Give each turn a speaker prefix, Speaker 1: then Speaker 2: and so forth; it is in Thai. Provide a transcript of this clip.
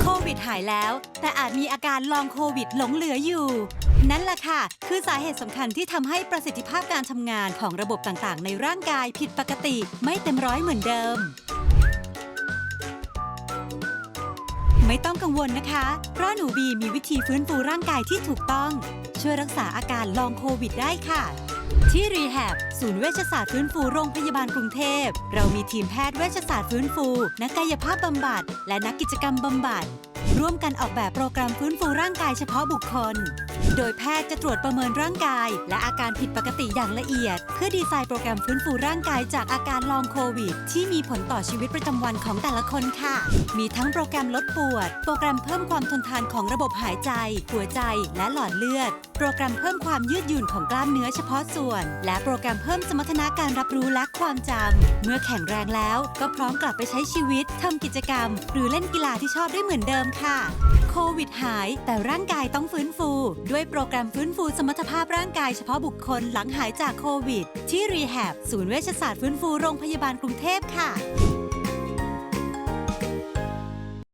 Speaker 1: โควิดหายแล้ว แต่อาจมีอาการลองโควิดหลงเหลืออยู่ นั่นแหละค่ะ คือสาเหตุสำคัญที่ทำให้ประสิทธิภาพการทำงานของระบบต่างๆ ในร่างกายผิดปกติไม่เต็มร้อยเหมือนเดิมไม่ต้องกังวลนะคะ เพราะหนูบีมีวิธีฟื้นฟูร่างกายที่ถูกต้อง ช่วยรักษาอาการลองโควิดได้ค่ะ ที่รีแฮบ ศูนย์เวชศาสตร์ฟื้นฟูโรงพยาบาลกรุงเทพ เรามีทีมแพทย์เวชศาสตร์ฟื้นฟู นักกายภาพบำบัด และนักกิจกรรมบำบัด ร่วมกันออกแบบโปรแกรมฟื้นฟูร่างกายเฉพาะบุคคล โดยแพทย์จะตรวจประเมินร่างกาย และอาการผิดปกติอย่างละเอียด เพื่อดีไซน์โปรแกรมฟื้นฟูร่างกายจากอาการลองโควิด ที่มีผลต่อชีวิตประจำวันของแต่ละคนค่ะ มีทั้งโปรแกรมลดปวด โปรแกรมเพิ่มความทนทานของระบบหายใจ หัวใจ และหลอดเลือด โปรแกรมเพิ่มความยืดหยุ่นของกล้ามเนื้อเฉพาะส่วน และโปรแกรมเพิ่พิ่มสมรรถนะการรับรู้และความจำ เมื่อแข็งแรงแล้วก็พร้อมกลับไปใช้ชีวิตทำกิจกรรม หรือเล่นกีฬาที่ชอบได้เหมือนเดิมค่ะ โควิดหาย แต่ร่างกายต้องฟื้นฟู ด้วยโปรแกรมฟื้นฟูสมรรถภาพร่างกายเฉพาะบุคคลหลังหายจากโควิด ที่รีแฮบศูนย์เวชศาสตร์ฟื้นฟูโรงพยาบาลกรุงเทพค่ะ